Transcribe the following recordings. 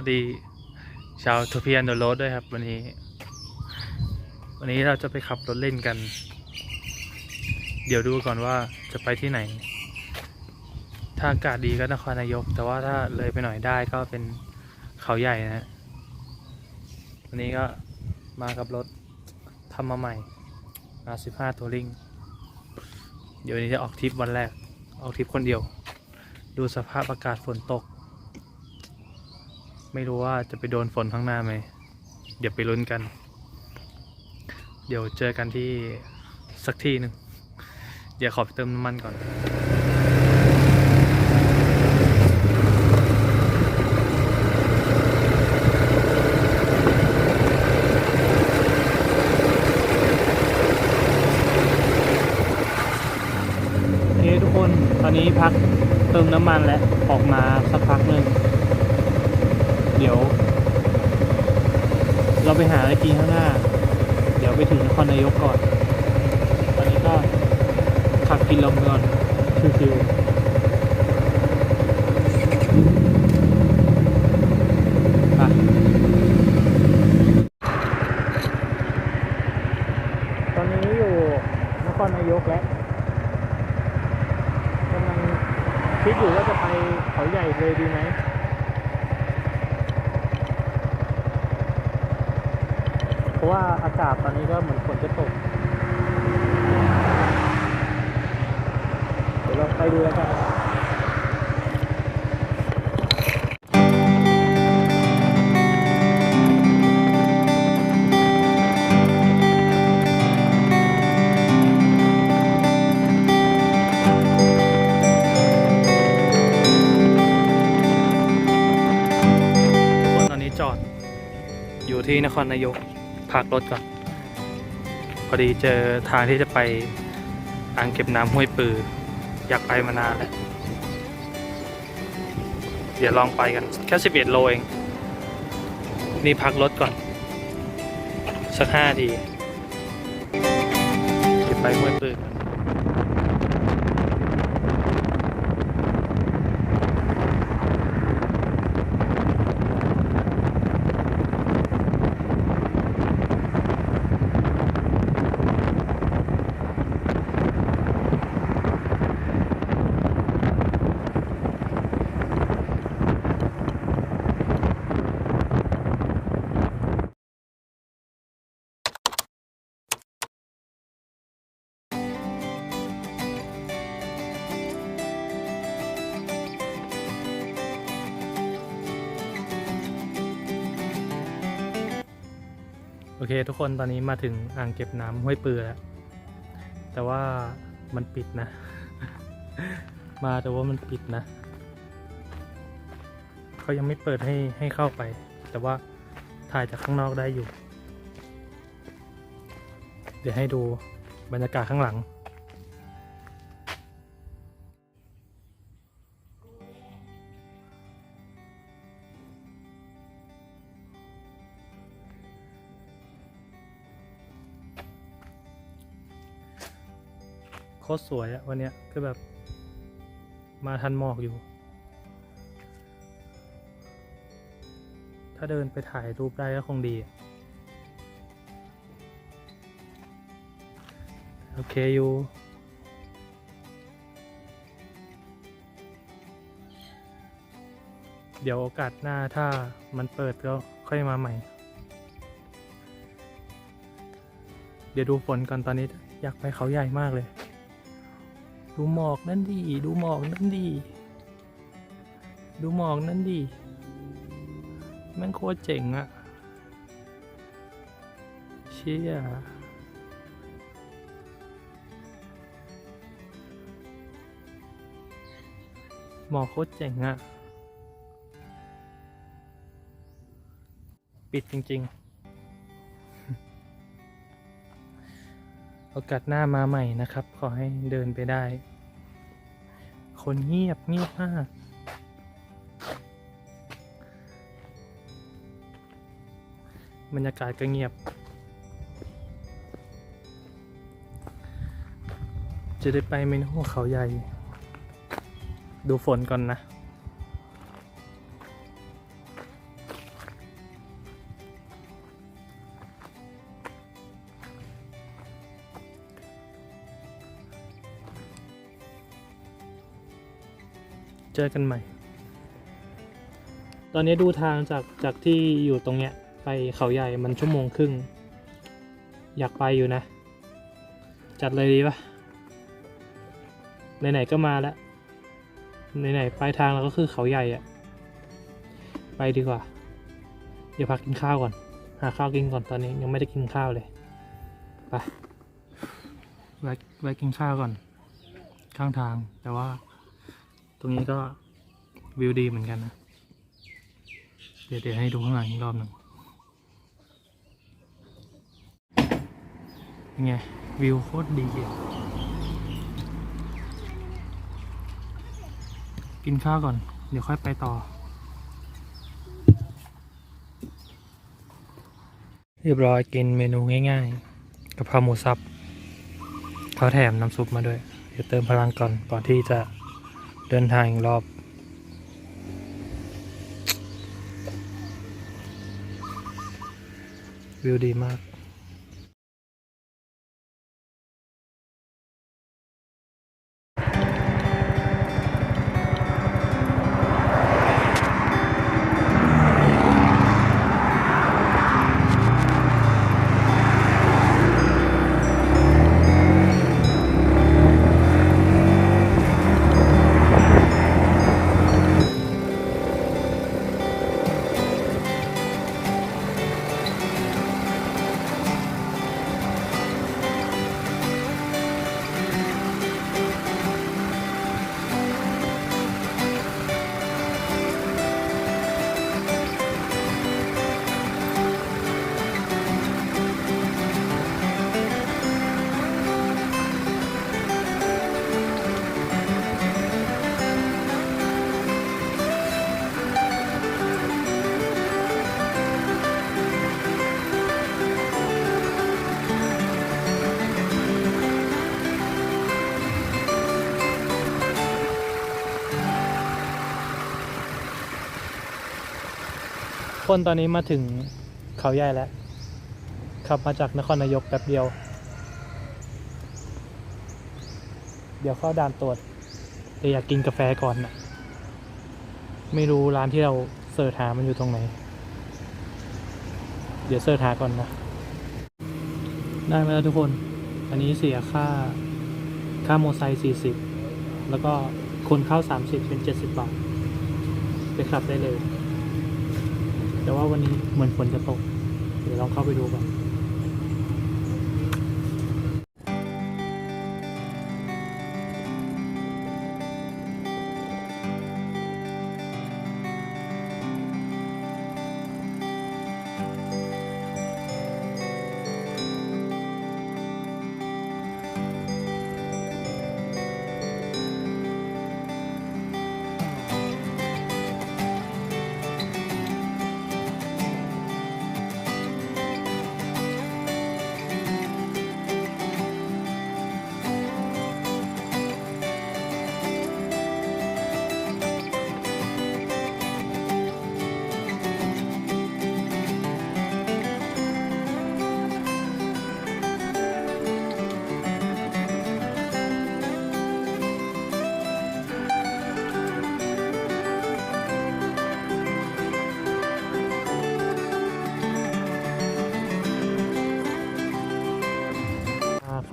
วัสดีชาวทูพียนโดโรดด้วยครับ วันนี้ วันนี้เราจะไปขับรถเล่นกัน เดี๋ยวดูก่อนว่าจะไปที่ไหน ถ้าอากาศดีก็นครนายก แต่ว่าถ้าเลยไปหน่อยได้ก็เป็นเขาใหญ่นะ วันนี้ก็มากับรถทำมาใหม่มา15ตัวริงเดี๋ยววันนี้จะออกทริปวันแรก ออกทริปคนเดียว ดูสภาพอากาศฝนตก ไม่รู้ว่าจะไปโดนฝนข้างหน้าไหม เดี๋ยวไปลุ้นกัน เดี๋ยวเจอกันที่สักที่หนึ่ง เดี๋ยวขอไปเติมน้ำมันก่อนทุกคนตอนนี้พักเติมน้ำมันแล้ว ออกมาสักพักหนึ่ง เดี๋ยว เราไปหาอะไรกินข้างหน้า เดี๋ยวไปถึงนครนายกก่อน ตอนนี้ก็ขับกินลมก่อนชิวๆไปตอนนี้อยู่นครนายกแล้วกำลังคิดอยู่ว่าจะไปเขาใหญ่เลยดีไหม เพราะว่าอากาศตอนนี้ก็เหมือนฝนจะตก เดี๋ยวเราไปดูแล้วกันทุกคนตอนนี้จอด อยู่ที่นครนายก พักรถก่อน พอดีเจอทางที่จะไปอ่างเก็บน้ำห้วยปือ อยากไปมานานแล้ว เดี๋ยวลองไปกัน แค่ 11 โลเอง นี่พักรถก่อน สักห้าทีจะไปห้วยปือ เคทุกคนตอนนี้มาถึงอ่างเก็บน้ำห้วยปือแล้ว แต่ว่ามันปิดนะ มาแต่ว่ามันปิดนะเขายังไม่เปิดให้ให้เข้าไป แต่ว่าถ่ายจากข้างนอกได้อยู่ เดี๋ยวให้ดูบรรยากาศข้างหลัง คตรสวยอะวันเนี้ยคือแบบ มาทันหมอกอยู่ ถ้าเดินไปถ่ายรูปได้ก็คงดี โอเคอยู่เดี๋ยวโอกาสหน้าถ้ามันเปิดก็ค่อยมาใหม่ เดี๋ยวดูฝนก่อนตอนนี้อยากไปเขาใหญ่มากเลย ดูหมอกนั่นดี ดูหมอกนั่นดี ดูหมอกนั่นดีแม่งโคตรเจ๋งอะเชี่ยหมอกโคตรเจ๋งอะปิดจริง ๆ โอกาสหน้ามาใหม่นะครับ ขอให้เดินไปได้ คนเงียบเงียบมากบรรยากาศก็เงียบ จะได้ไปไหมนะหัวเขาใหญ่ ดูฝนก่อนนะ เจอกันใหม่ ตอนนี้ดูทางจากจากที่อยู่ตรงเนี้ยไปเขาใหญ่มันชั่วโมงครึ่ง อยากไปอยู่นะ จัดเลยดีปะไหนๆก็มาแล้วไหนๆปลายทางเราก็คือเขาใหญ่อะไปดีกว่า เดี๋ยวพักกินข้าวก่อน หาข้าวกินก่อนตอนนี้ยังไม่ได้กินข้าวเลยไปแวะแวะกินข้าวก่อน ข้างทางแต่ว่า ตรงนี้ก็วิวดีเหมือนกันนะ เดี๋ยวเดี๋ยวให้ดูข้างหลังอีกรอบหนึ่งเป็นไง วิวโคตรดีกินข้าวก่อน เดี๋ยวค่อยไปต่อ เรียบร้อยกินเมนูง่ายๆกะเพราหมูสับเขาแถมน้ำซุปมาด้วย เดี๋ยวเติมพลังก่อนก่อนที่จะ เดินทางอีกรอบวิวดีมาก คนตอนนี้มาถึงเขาใหญ่แล้ว ขับมาจากนครนายกแป๊บเดียว เดี๋ยวเข้าด่านตรวจแต่อยากกินกาแฟก่อนนะไม่รู้ร้านที่เราเสิร์ชหามันอยู่ตรงไหน เดี๋ยวเสิร์ชหาก่อนนะ ได้มาแล้วทุกคน อันนี้เสียค่าค่าโมอไซค์40 แล้วก็คนเข้า 30 เป็น 70 บาท ไปขับได้เลย แต่ว่าวันนี้เหมือนฝนจะตก เดี๋ยวลองเข้าไปดูก่อน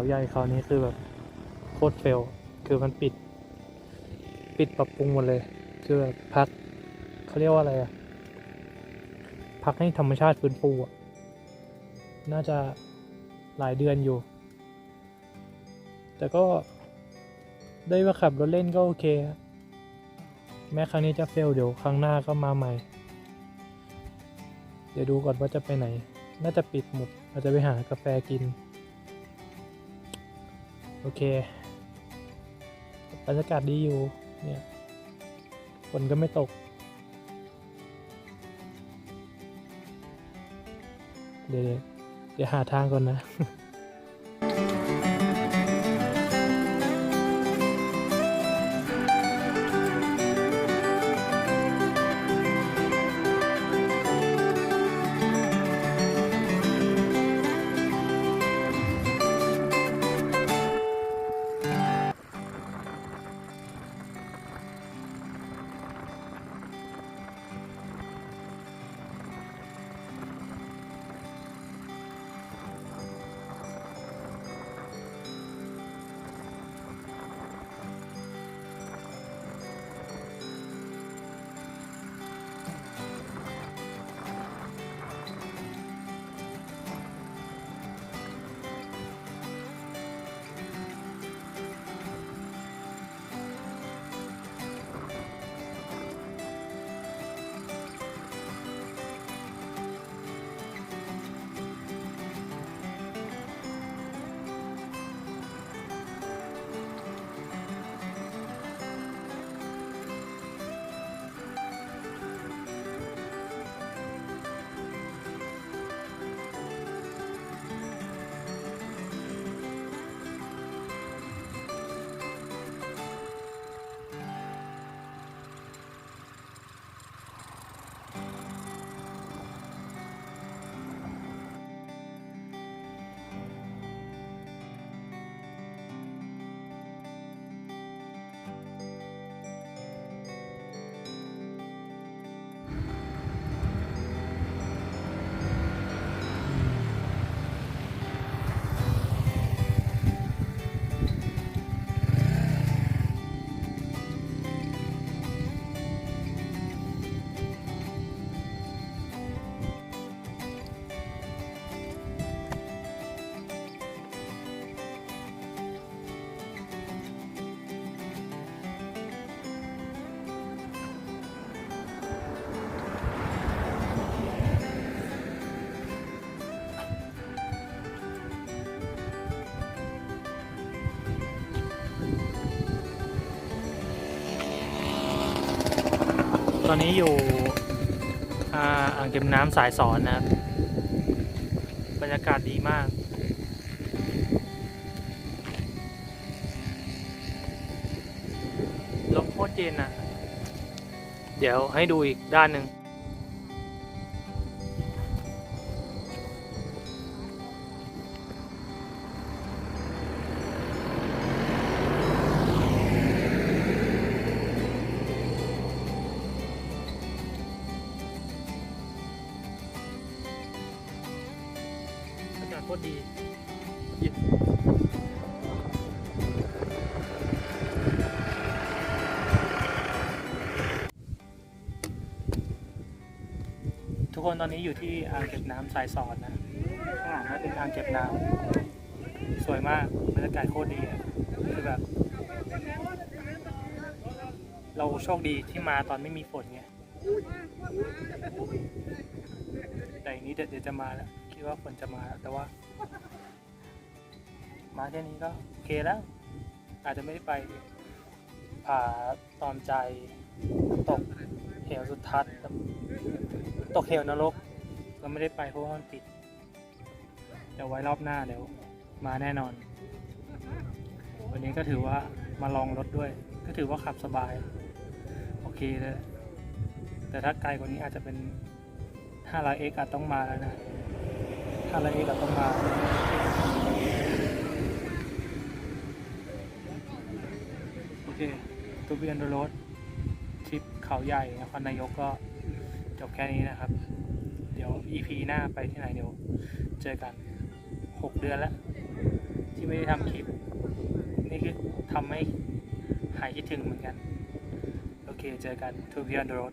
เขาใหญ่เขานี้คือแบบโคตรเฟล คือมันปิด ปิดปรับปรุงหมดเลย คือแบบพักเขาเรียกว่าอะไรอะพักให้ธรรมชาติฟื้นฟูอะน่าจะหลายเดือนอยู่ แต่ก็ได้มาขับรถเล่นก็โอเค แม้ครั้งนี้จะเฟลเดี๋ยวครั้งหน้าก็มาใหม่ เดี๋ยวดูก่อนว่าจะไปไหน น่าจะปิดหมดอาจจะไปหากาแฟกิน โอเคบรรยากาศดีอยู่เนี่ยฝนก็ไม่ตก เดี๋ยวเดี๋ยวหาทางก่อนนะ ตอนนี้อยู่อ่าอ่างเก็บน้ำสายสอนนะครับ บรรยากาศดีมาก ลมโคตรเย็นอะ เดี๋ยวให้ดูอีกด้านหนึ่ง ดีเย็นทุกคนตอนนี้อยู่ที่อ่างเก็บน้ำสายสอนนะข้างหลังก็เป็นอ่างเก็บน้ำสวยมากบรรยากาศโคตรดีอะคือแบบ เราโชคดีที่มาตอนไม่มีฝนไงแต่อันนี้เดี๋ยวเดี๋ยวจะมาแล้ว คิดว่าฝนจะมาแล้วแต่ว่า มาแค่นี้ก็โอเคแล้ว อาจจะไม่ได้ไปผาตอมใจตกเหวสุดทัศน์ตกเหวนรก เราไม่ได้ไปเพราะมันปิดเดี๋ยวไว้รอบหน้าเดี๋ยวมาแน่นอน วันนี้ก็ถือว่ามาลองรถด้วย ก็ถือว่าขับสบาย โอเคเลยแต่ถ้าไกลกว่านี้อาจจะเป็น 500x อาจต้องมาแล้วนะ 500x อาจต้องมา โอ เคตัวเบียนโดรถทริปเขาใหญ่นครนายกก็จบแค่นี้นะครับ เดี๋ยว EP หน้าไปที่ไหนเดี๋ยว เจอกัน 6 เดือนแล้ว ที่ไม่ได้ทำคลิป นี่คือทำให้หายคิดถึงเหมือนกัน โอเค เจอกันทูเบียนโดรถ